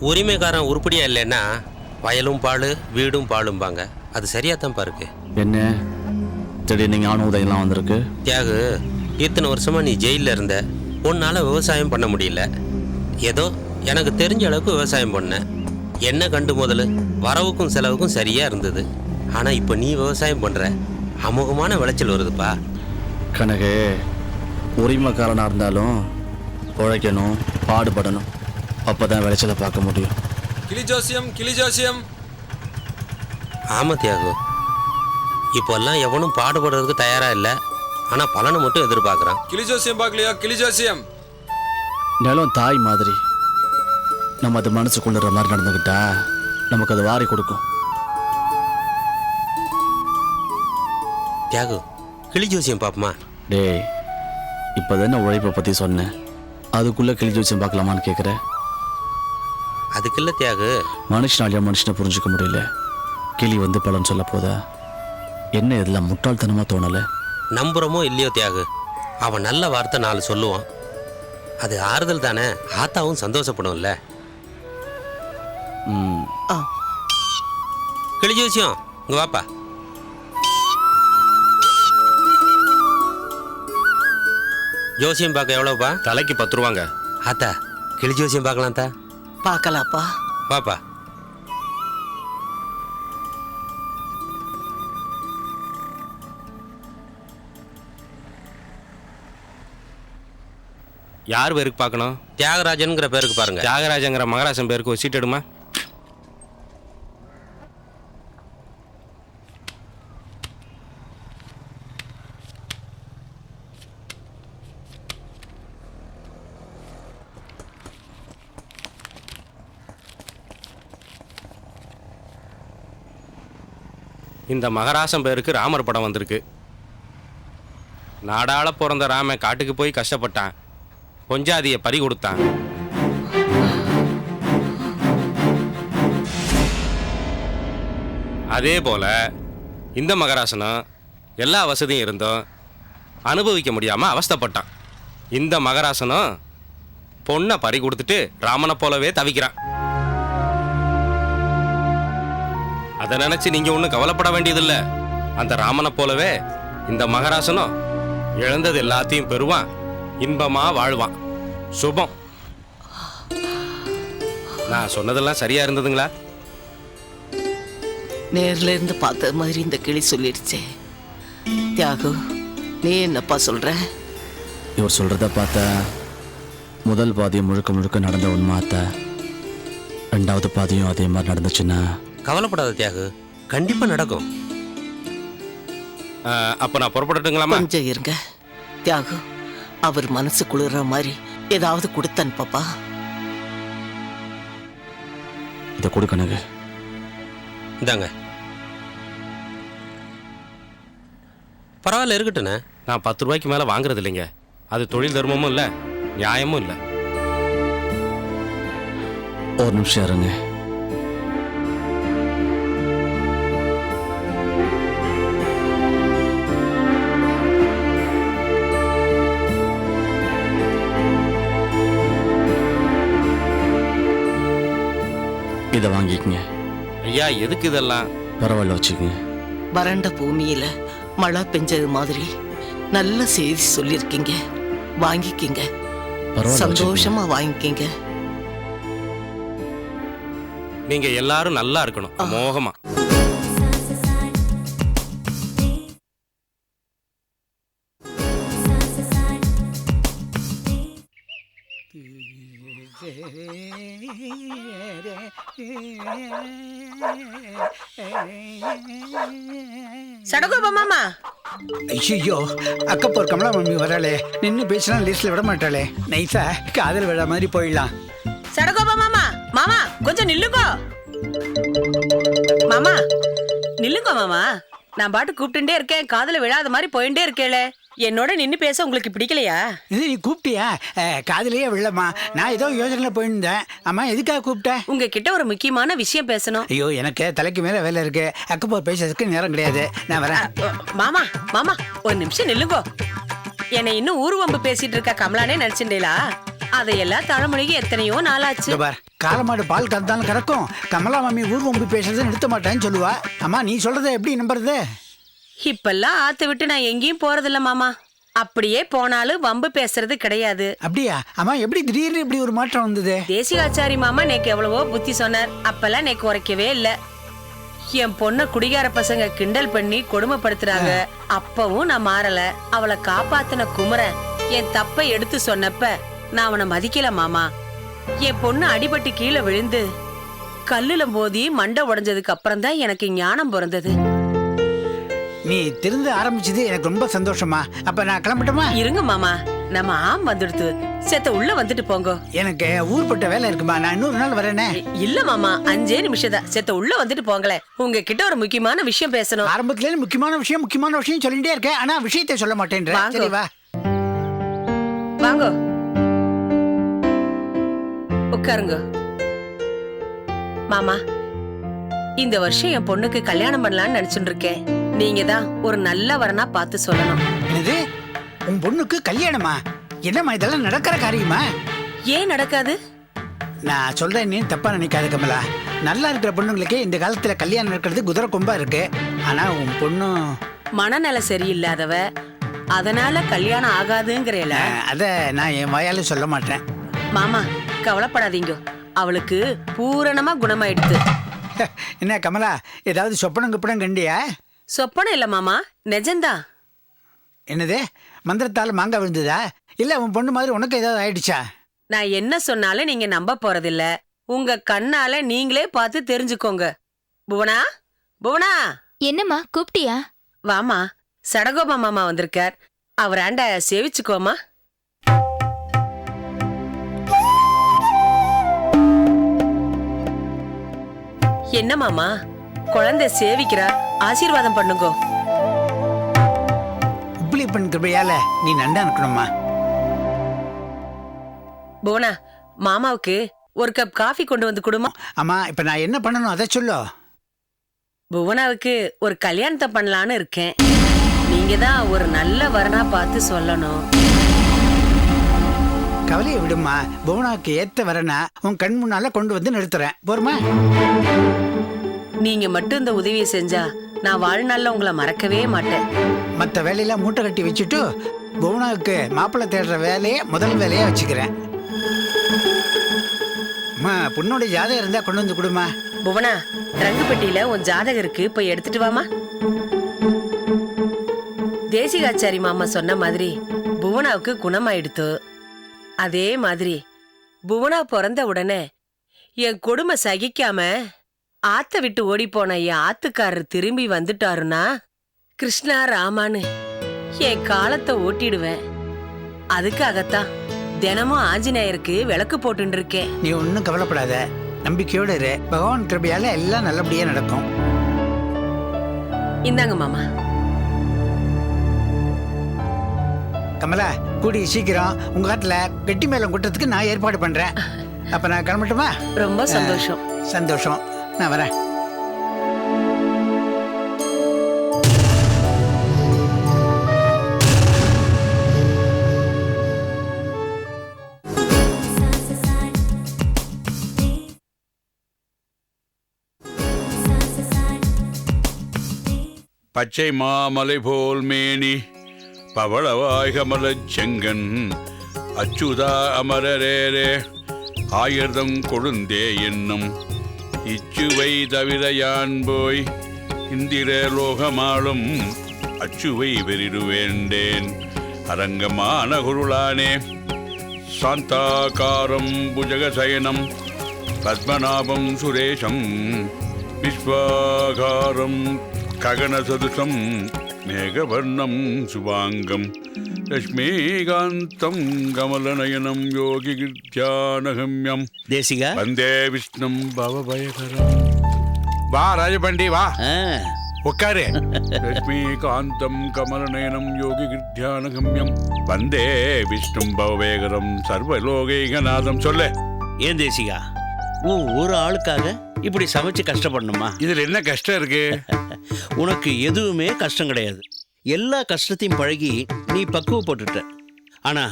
உரிமைக்காரன் உருப்படியா இல்லைன்னா வயலும் பாழு வீடும் பாழும்பாங்க. அது சரியாத்தான் பாருக்கு. என்ன? திடீர்னு ஞான உதயம்லாம் வந்திருக்கு. தியாகு இத்தனை வருஷமா நீ ஜெயிலில் இருந்த. உன்னால விவசாயம் பண்ண முடியல. ஏதோ எனக்கு தெரிஞ்ச அளவுக்கு விவசாயம் பண்ணேன் என்ன கண்டு முதல்ல வரவுக்கும் செலவுக்கும் சரியா இருந்தது. ஆனா இப்போ நீ விவசாயம் பண்ற. அமோகமான விளைச்சல் வருதுப்பா. கனகு உரிமைக்காரனாக இருந்தாலும் உழைக்கணும் பாடுபடணும். அப்போ தான் விளைச்சலை பார்க்க முடியும். கிளி ஜோசியம் கிளி ஜோசியம் ஆமா தியாகு. இப்போல்லாம் எவனும் பாடுபடுறதுக்கு தயாரா இல்லை. ஆனா பலனை மட்டும் எதிர்பார்க்கறான். கிளி ஜோசியம் பார்க்கலையா? கிளி ஜோசியம் நிலம் தாய் மாதிரி. நம்ம அது மனசுக்குள்ளுற மாதிரி நடந்துக்கிட்டா நமக்கு அது வாரி கொடுக்கும். தியாகு கிளி ஜோசியம் பாப்பமா டேய் இப்போ தானே உழைப்பை பற்றி சொன்னேன். அதுக்குள்ளே கிளி ஜோசியம் பார்க்கலாமான்னு கேட்குற அதுக்கு இல்ல தியாகு. மனுஷனாலியா மனுஷனை புரிஞ்சுக்க முடியல? கிளி வந்து பலன் சொல்ல போதா? என்ன இதெல்லாம் முட்டாள்தனமாக தோணலை? நம்புறமோ இல்லையோ தியாகு. அவன் நல்ல வார்த்தை நாலு சொல்லுவான். அது ஆறுதல் தானே? ஆத்தாவும் சந்தோஷப்படும்ல. ம். ஆ. கிளி ஜோசியம் இங்க வாப்பா. ஜோசியம் பார்க்க எவ்வளோப்பா தலைக்கு பத்து ரூபாங்க. ஆத்தா கிளி ஜோசியம் பார்க்கலாம் தா பார்க்கலாப்பா வாப்பா யார் பேருக்கு பார்க்கணும்? தியாகராஜன்ங்கிற பேருக்கு பாருங்க. தியாகராஜங்கிற மகராசன் பேருக்கு ஒரு சீட் எடுமா? இந்த மகராசன் பேருக்கு ராமர் படம் வந்திருக்கு. நாடாள பிறந்த ராமன் காட்டுக்கு போய் கஷ்டப்பட்டான். பொஞ்சாதிய பறி கொடுத்தான். அதே போல இந்த மகராசனும் எல்லா வசதியும் இருந்தும் அனுபவிக்க முடியாம அவஸ்தைப்பட்டான். இந்த மகராசனும் பொண்ணை பறி கொடுத்துட்டு ராமனை போலவே தவிக்கிறான். அதை நினைச்சு நீங்க ஒன்றும் கவலைப்பட வேண்டியதில்ல. அந்த ராமனை போலவே இந்த மகராசனும் இழந்தது எல்லாத்தையும் பெறுவான். இன்பமா வாழ்வான். சுபம். நான் சொன்னதெல்லாம் சரியா இருந்ததுங்களா? நேர்ல இருந்து பார்த்த மாதிரி இந்த கிளி சொல்லிடுச்சே தியாகு நீ என்னப்பா சொல்ற? இவர் சொல்கிறத பார்த்தா முதல் பாதியம் முழுக்க முழுக்க நடந்த உண்மாத்த ரெண்டாவது பாதியும் அதே மாதிரி நடந்துச்சுன்னா கவலைப்படாத தியாகு கண்டிப்பா நடக்கும். அப்ப நான் புறப்படட்டுங்களாமா கொஞ்சம் இருங்க. தியாகு அவர் மனசு குளிர்ற மாதிரி ஏதாவது கொடுத்து அனுப்பப்பா இதை கொடுக்கணுங்க இந்தாங்க. பரவாயில்ல இருக்கட்டுண்ணே நான் பத்து ரூபாய்க்கு மேல வாங்குறது இல்லைங்க. அது தொழில் தர்மமும் இல்ல நியாயமும் இல்ல. ஒரு நிமிஷம் இருங்க. இதை வாங்கிக்கங்க. ஐயா எதுக்கு இதெல்லாம்? பரவாயில்ல வச்சுக்கோங்க. வறண்ட பூமியில மழை பெஞ்சது மாதிரி நல்ல செய்தி சொல்லியிருக்கீங்க. வாங்கிக்கிங்க. பரவாயில்ல. சந்தோஷமா வாங்கிக்கிங்க. நீங்க எல்லாரும் நல்லா இருக்கணும். மோகமா. சடகோப மாமா. ஐயோ அக்கப்போர் கமலா மம்மி வராளே. நின்று பேசினா லிஸ்ட்ல விட மாட்டாளே நைஸா காதல் விழா மாதிரி போயிடலாம். சடகோப மாமா. மாமா கொஞ்சம் நில்லுங்கோ. மாமா நில்லுங்கோ மாமா. நான் பாட்டு கூப்பிட்டுட்டே இருக்கேன். காதுல விழாத மாதிரி போயிட்டே இருக்கேளே. என்னோட நின்னு பேச உங்களுக்கு பிடிக்கலையா? இது நீ கூப்பிட்டியா? காதுலயே விழமா நான் ஏதோ யோசனையில் போயிருந்தேன். அம்மா எதுக்காக கூப்பிட்ட? உங்ககிட்ட ஒரு முக்கியமான விஷயம் பேசணும். ஐயோ எனக்கு தலைக்கு மேல வேலை இருக்கு. அக்கப்போர் பேசுறதுக்கு நேரம் கிடையாது. நான் வரேன். மாமா மாமா ஒரு நிமிஷம் நில்லுங்கோ. என்னை இன்னும் ஊர்வம்பு பேசிட்டு இருக்க கமலானே நினைச்சுட்டேலா அதையெல்லாம் தலைமொழிக்கு எத்தனையோ நாளாச்சு. இதோ பார் காலமாடு பால் கறந்தாலும் கறக்கும். கமலா மாமி ஊர் வம்பு பேசுறதை நிறுத்த மாட்டேன்னு சொல்லுவா. அம்மா நீ சொல்றதை எப்படி நம்புறது? இப்பெல்லாம் ஆத்து விட்டு நான் எங்கேயும் போறதில்ல மாமா. அப்படியே போனாலும் வம்பு பேசுறது கிடையாது. அப்படியா? அம்மா எப்படி திடீர்னு இப்படி ஒரு மாற்றம் வந்தது? தேசிகாச்சாரி மாமா நேக்கு எவ்வளவோ புத்தி சொன்னார். அப்பெல்லாம் நேக்கு உரைக்கவே இல்ல. என் பொண்ண குடிகார பசங்க கிண்டல் பண்ணி கொடுமைப்படுத்துறாங்க. அப்பவும் நான் மாறல. அவளை காப்பாத்தின குமரன் என் தப்பை எடுத்து சொன்னப்ப நான் அவனை மதிக்கல மாமா. என் பொண்ணு அடிபட்டு கீழே விழுந்து கல்லுல மோதி மண்டை உடைஞ்சதுக்கு அப்புறம் தான் எனக்கு ஞானம் பிறந்தது. நீ திருந்து ஆரம்பிச்சது எனக்கு ரொம்ப சந்தோஷமா. அப்ப நான் கிளம்பட்டுமா? இருங்க மாமா. நம்ம ஆம் வந்துடுத்து. செத்த உள்ள வந்துட்டு போங்க. எனக்கு ஊர்பட்ட வேலை இருக்குமா? நான் இன்னொரு நாள் வரேனே. இல்ல மாமா. அஞ்சே நிமிஷம் தான் செத்த உள்ள வந்துட்டு போங்களேன் உங்ககிட்ட ஒரு முக்கியமான விஷயம் பேசணும். ஆரம்பத்துல முக்கியமான விஷயம் முக்கியமான விஷயம் சொல்லிட்டே இருக்கேன். ஆனா விஷயத்தை சொல்ல மாட்டேன்ற. வாங்க. சரி வா. வாங்க. உட்காருங்க. மாமா. இந்த வருஷம் என் பொண்ணுக்கு கல்யாணம் பண்ணலாம்னு நினைச்சுட்டு இருக்கேன் நீங்க தான் ஒரு நல்ல வரனா பார்த்து சொல்லணும். என்னது? உன் பொண்ணுக்கு கல்யாணமா? என்னம்மா இதெல்லாம் நடக்கிற காரியமா? ஏன் நடக்காது? நான் சொல்றேன் நீ தப்பா நினைக்காத கமலா. நல்லா இருக்கிற பொண்ணுங்களுக்கு இந்த காலத்துல கல்யாணம் நடக்கிறது குதிரை கொம்பா இருக்கு. ஆனா உன் பொண்ணு மனநல சரியில்லாதவ அதனால கல்யாணம் ஆகாதுங்கிறேல. அத நான் என் வாயால சொல்ல மாட்டேன். மாமா கவலைப்படாதீங்க. அவளுக்கு பூரணமா குணமாயிடுது என்ன கமலா ஏதாவது சொப்பனம் குப்பனம் கண்டியா? சொப்பனம் இல்ல மாமா நிஜம்தான் என்னது மந்திரத்தால் மாங்காய் விழுந்ததா? இல்ல உன் பொண்ணு மாதிரி உனக்கு ஏதாவது ஆயிடுச்சா? நான் என்ன சொன்னாலும் நீங்க நம்ப போறதில்ல. உங்க கண்ணால நீங்களே பார்த்து தெரிஞ்சுக்கோங்க. புவனா புவனா. என்னம்மா கூப்பிட்டியா? வாமா சடகோபா மாமா வந்திருக்கார். அவர் ஆண்ட சேவிச்சுக்கோமா என்ன மாமா? குழந்தை சேவிக்கிறா ஆசீர்வாதம் பண்ணுங்கோ. பண்ண கிருபையால நீ நண்டா இருக்கணுமா புவனா மாமாவுக்கு ஒரு கப் காஃபி கொண்டு வந்து கொடுமா? அம்மா இப்ப நான் என்ன பண்ணணும் அதை சொல்லு. புவனாவுக்கு ஒரு கல்யாணத்தை பண்ணலான்னு இருக்கேன். நீங்க தான் ஒரு நல்ல வரனா பார்த்து சொல்லணும். கவலையை விடுமா புவனாவுக்கு ஏத்த வரனா உன் கண் முன்னால கொண்டு வந்து நிறுத்துறேன். போருமா? நீங்க மட்டும் இந்த உதவியை செஞ்சா நான் வாழ்நாள்ல உங்களை மறக்கவே மாட்டேன். மற்ற வேலையெல்லாம் மூட்டை கட்டி வச்சுட்டு புவனாவுக்கு மாப்பிள்ளை தேடுற வேலையை முதல் வேலையா வச்சுக்கிறேன். அம்மா பொண்ணோட ஜாதகம் இருந்தா கொண்டு வந்து கொடுமா. புவனா ரங்கு பெட்டியில உன் ஜாதகம் இருக்கு. போய் எடுத்துட்டு வாமா தேசிகாச்சாரி மாமா சொன்ன மாதிரி புவனாவுக்கு குணமாயிடுத்து. அதே மாதிரி. புவனா பிறந்த உடனே என் கொடுமை சகிக்காம ஆத்த விட்டு ஓடி போன என் ஆத்துக்காரர் திரும்பி வந்துட்டாருன்னா கிருஷ்ணா ராமான்னு என் காலத்தை ஓட்டிடுவேன். அதுக்காகத்தான் தினமும் ஆஞ்சநேயருக்கு விளக்கு போட்டுட்டு இருக்கேன் நீ ஒன்றும் கவலைப்படாத. நம்பிக்கையோடு இரு. பகவான் கிருபையால எல்லாம் நல்லபடியா நடக்கும். இந்தாங்க மாமா. கமலா கூடி சீக்கிரம். உங்க காட்டுல கெட்டி மேளம் கூட்டத்துக்கு நான் ஏற்பாடு பண்றேன். அப்ப நான் கிளம்பட்டுமா? ரொம்ப சந்தோஷம். சந்தோஷம். நான் வரேன். பச்சை மாமலை போல் மேனி. பவளவாய் கமலச் செங்கன் அச்சுதா அமரரேரே ஆயிரதம் கொழுந்தே என்னும் இச்சுவை தவிர யான் போய் இந்திர லோகமாளும் அச்சுவை வெறிடுவேண்டேன் அரங்கமான குருளானே சாந்தாகாரம் புஜகசயனம் பத்மநாபம் சுரேஷம் விஸ்வாகாரம் ககனசதுசம் மேகவர்ணம் சுபாங்கம். லக்ஷ்மீகாந்தம் கமலநயனம் யோகி தியானகம்யம் தேசிகா? வந்தே விஷ்ணும் பவபயகரம். வா ராஜபண்டி வா. உட்காரு லக்ஷ்மீகாந்தம் கமலநயனம் யோகி தியானகம்யம் வந்தே விஷ்ணும் பவபயகரம் சர்வலோகைகநாதம். சொல்லு. ஏன் தேசிகா? உன் ஒரு ஆளுக்காக இப்படி சமைச்சு கஷ்டப்படணுமா? இதுல என்ன கஷ்டம் இருக்கு? உனக்கு எதுவுமே கஷ்டம் கிடையாது. எல்லா கஷ்டத்தையும் பழகி நீ பக்குவப்பட்டுட்ட ஆனா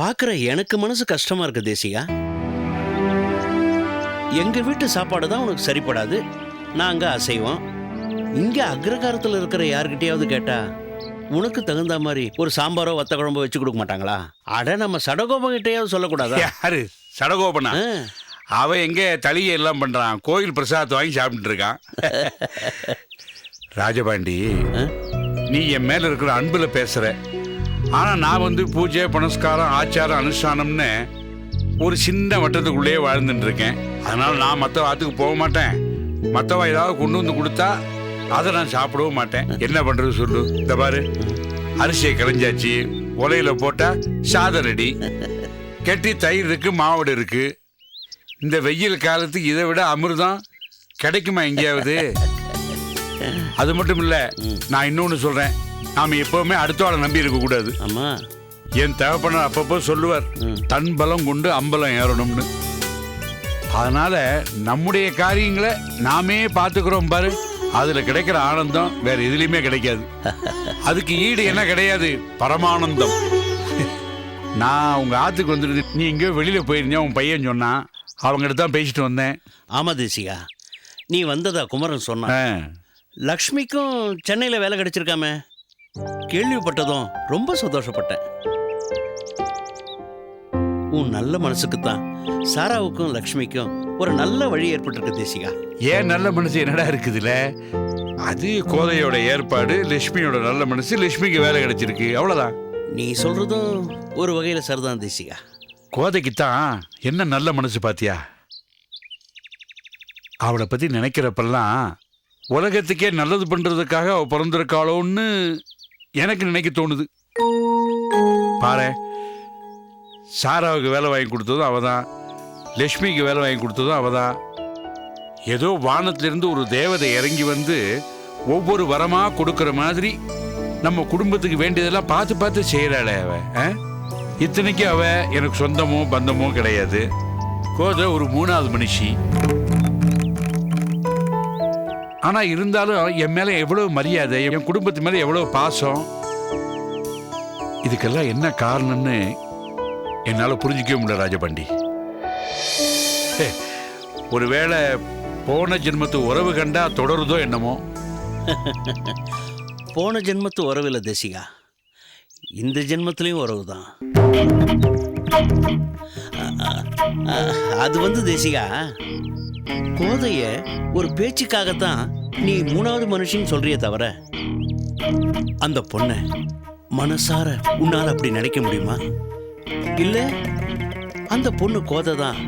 பார்க்குற எனக்கு மனசு கஷ்டமா இருக்கு தேசிகா. எங்க வீட்டு சாப்பாடு தான் உனக்கு சரிப்படாது. நாங்க அசைவம். இங்க அக்ரகாரத்தில் இருக்கிற யார்கிட்டயாவது கேட்டா உனக்கு தகுந்த மாதிரி ஒரு சாம்பாரோ வத்த குழம்போ வச்சு கொடுக்க மாட்டாங்களா? அட நம்ம சடகோபங்கிட்டையாவது சொல்லக்கூடாதா? யாரு? சடகோபனா. அவன் எங்க தளிகை எல்லாம் பண்றான். கோயில் பிரசாதத்தை வாங்கி சாப்பிட்டு இருக்கான். ராஜபாண்டி? நீ என் மேல இருக்கிற அன்புல பேசுற. ஆனா நான் வந்து பூஜை புனஸ்காரம் ஆச்சாரம் அனுஷ்டானம்னு ஒரு சின்ன வட்டத்துக்குள்ளேயே வாழ்ந்துட்டு இருக்கேன். அதனால நான் மற்ற வாத்துக்கு போக மாட்டேன். மற்றவ ஏதாவது கொண்டு வந்து கொடுத்தா அதை நான் சாப்பிடவும் மாட்டேன். என்ன பண்றது சொல்லு? இந்த பாரு. அரிசியை கரைஞ்சாச்சு. உலையில போட்டா சாதம் ரெடி கெட்டி தயிர் இருக்கு மாவடு இருக்கு. இந்த வெயில் காலத்துக்கு இதை விட அமிர்தம் கிடைக்குமா எங்கேயாவது? அது மட்டும் இல்ல நான் இன்னொன்னு சொல்றேன். நாம எப்பவுமே அடுத்தவாளை நம்பி இருக்க கூடாது. ஆமா. என் தகப்பனர் அப்பப்போ சொல்லுவார் தன் பலம் கொண்டு அம்பலம் ஏறணும்னு. அதனால நம்முடைய காரியங்களை நாமே பார்த்துக்கிறோம் பாரு. அதுல கிடைக்கிற ஆனந்தம் வேற எதுலையுமே கிடைக்காது. அதுக்கு ஈடு என்ன கிடையாது? பரமானந்தம். நான் உங்க ஆத்துக்கு வந்துட்டு நீ எங்கேயோ வெளியில போயிருந்தியா? உன் பையன் சொன்னான் அவங்ககிட்ட தான் பேசிட்டு வந்தேன். ஆமா தேசிகா. நீ வந்ததா குமரன் சொன்னான். ஆ. லக்ஷ்மிக்கும் சென்னையில் வேலை கிடைச்சிருக்காமே. கேள்விப்பட்டதும் ரொம்ப சந்தோஷப்பட்டேன். உன் நல்ல மனசுக்கு தான் சாராவுக்கும் லக்ஷ்மிக்கும் ஒரு நல்ல வழி ஏற்பட்டிருக்கு தேசிகா. ஏன் நல்ல மனசு என்னடா இருக்குதுல? அது கோதையோட ஏற்பாடு லட்சுமியோட நல்ல மனசு லட்சுமிக்கு வேலை கிடைச்சிருக்கு. அவ்வளவுதான். நீ சொல்றதும் ஒரு வகையில் சரிதான் தேசிகா. கோதைக்கு தான் என்ன நல்ல மனசு பாத்தியா? அவளை பத்தி நினைக்கிறப்பெல்லாம் உலகத்துக்கே நல்லது பண்றதுக்காக அவ பிறந்திருக்காளோன்னு எனக்கு நினைக்க தோணுது. பாரு சாராவுக்கு வேலை வாங்கி கொடுத்ததும் அவதான். லட்சுமிக்கு வேலை வாங்கி கொடுத்ததும் அவதான். ஏதோ வானத்திலிருந்து ஒரு தேவதை இறங்கி வந்து ஒவ்வொரு வரமா கொடுக்குற மாதிரி நம்ம குடும்பத்துக்கு வேண்டியதெல்லாம் பார்த்து பார்த்து செய்யறாளே அவ ஆ? இத்தனைக்கு அவ எனக்கு சொந்தமோ பந்தமோ கிடையாது. கோத ஒரு மூணாவது மனுஷி. ஆனா இருந்தாலும் என் மேல எவ்வளவு மரியாதை என் குடும்பத்து மேல எவ்வளவு பாசம் இதுக்கெல்லாம் என்ன காரணம்னு என்னால புரிஞ்சிக்கவே முடியல ராஜபாண்டி. ஒருவேளை போன ஜென்மத்து உறவு கண்டா தொடருதோ என்னமோ? போன ஜென்மத்து உறவில்லை தேசிகா. இந்த ஜென்மத்திலையும் உறவு தான். அது வந்து தேசிகா கோதைய ஒரு பேச்சுக்காகத்தான் நீ மூணாவது மனுஷன் சொல்றியே தவிர அந்த பொண்ணை மனசார உன்னால அப்படி நினைக்க முடியுமா? இல்ல அந்த பொண்ணு கோதை தான்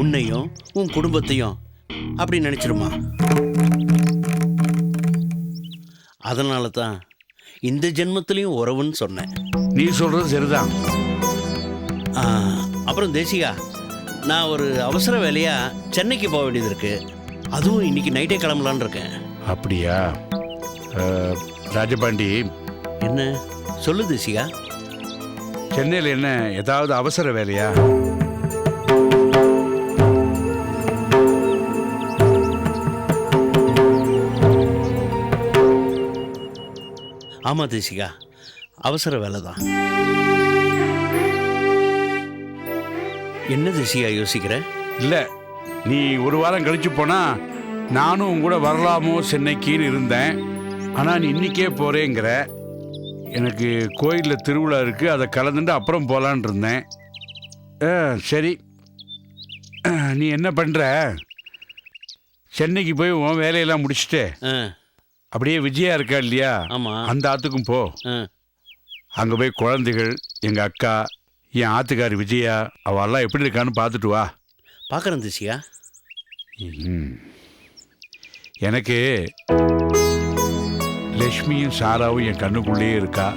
உன்னையும் உன் குடும்பத்தையும் அப்படி நினைச்சிருமா? அதனால தான் இந்த ஜென்மத்திலையும் உறவுன்னு சொன்னேன். நீ சொல்றது சரிதான். அப்புறம் தேசிகா நான் ஒரு அவசர வேலையா சென்னைக்கு போக வேண்டியது இருக்கு. அதுவும் இன்னைக்கு நைட்டே கிளம்பலான்னு இருக்கேன். அப்படியா? அஹ், ராஜபாண்டி. என்ன? சொல்லு தேசிகா சென்னையில் என்ன ஏதாவது அவசர வேலையா? ஆமா தேசிகா. அவசர வேலை தான் என்ன தேசிகா யோசிக்கிற? இல்ல நீ ஒரு வாரம் கழிச்சு போனா நானும் உன் கூட வரலாமோ சென்னைக்குன்னு இருந்தேன். ஆனா நீ இன்னைக்கே போறேங்கிற. எனக்கு கோயிலில் திருவிழா இருக்கு அதை கலந்துட்டு அப்புறம் போலான் இருந்தேன். ஆ, சரி. நீ என்ன பண்ற? சென்னைக்கு போய் உன் வேலையெல்லாம் முடிச்சுட்டு அப்படியே விஜயா இருக்கா இல்லையா? அந்த ஆத்துக்கும் போ. அங்கே போய் குழந்தைகள் எங்கள் அக்கா என் ஆத்துக்காரி விஜயா அவெல்லாம் எப்படி இருக்கான்னு பார்த்துட்டு வா. பார்க்கறேன் தேசிகா ம். எனக்கு லக்ஷ்மியும் சாராவும் என் கண்ணுக்குள்ளேயே இருக்கா.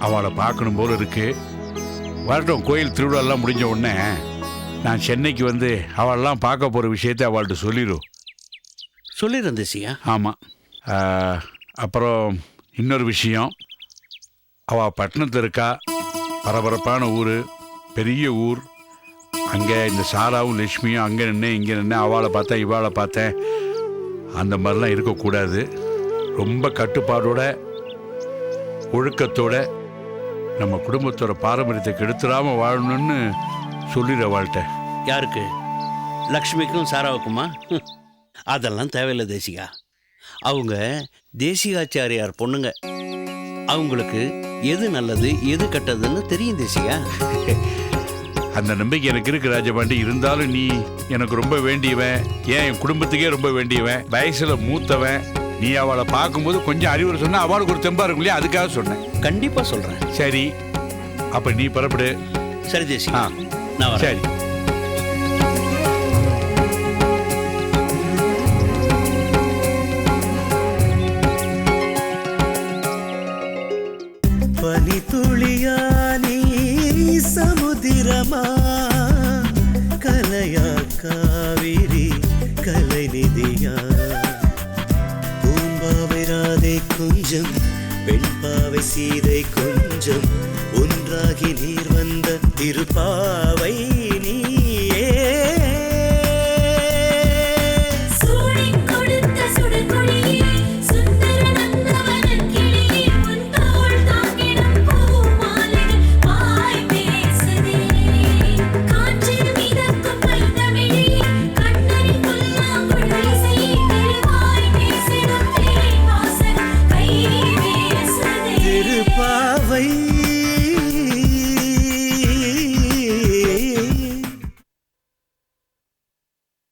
அவளை பார்க்கணும் போல இருக்கு. வரட்டும் கோயில் திருவிழாலாம் முடிஞ்ச உடனே நான் சென்னைக்கு வந்து அவளெல்லாம் பார்க்க போகிற விஷயத்தை அவள்கிட்ட சொல்லிடும் சொல்லிடுறேன் தேசிகா ஆமாம் அப்புறம் இன்னொரு விஷயம். அவ பட்டணத்தில் இருக்கா? பரபரப்பான ஊர் பெரிய ஊர். அங்கே இந்த சாராவும் லட்சுமியும் அங்கே நின்று இங்கே நின்று அவளை பார்த்தேன் இவாளை பார்த்தேன். அந்த மாதிரிலாம் இருக்கக்கூடாது. ரொம்ப கட்டுப்பாடோட ஒழுக்கத்தோட நம்ம குடும்பத்தோட பாரம்பரியத்தை கெடுத்துடாமல் வாழணும்னு சொல்லிடுற வாழ்கிட்ட யாருக்கு? லக்ஷ்மிக்கும் சாராவுக்குமா? அதெல்லாம் தேவையில்லை தேசிகா. அவங்க தேசிகாச்சாரியார் பொண்ணுங்க. அவங்களுக்கு எது நல்லது எது கெட்டதுன்னு தெரியும் தேசிகா அந்த நம்பிக்கை எனக்கு இருக்கு ராஜபாண்டி. இருந்தாலும் நீ எனக்கு ரொம்ப வேண்டியவன். ஏன் என் குடும்பத்துக்கே ரொம்ப வேண்டியவன்? வயசுல மூத்தவன். நீ அவளை பார்க்கும்போது கொஞ்சம் அறிவுரை சொன்னா அவளுக்கு ஒரு தெம்பா இருக்கும் இல்லையா? அதுக்காக சொன்னேன். கண்டிப்பா சொல்றேன். சரி. அப்ப நீ புறப்படு. சரி வரேன். சரி. கொஞ்சம் வெண்பாவை சீதை கொஞ்சம் ஒன்றாகி நீர் வந்த திருப்பாவை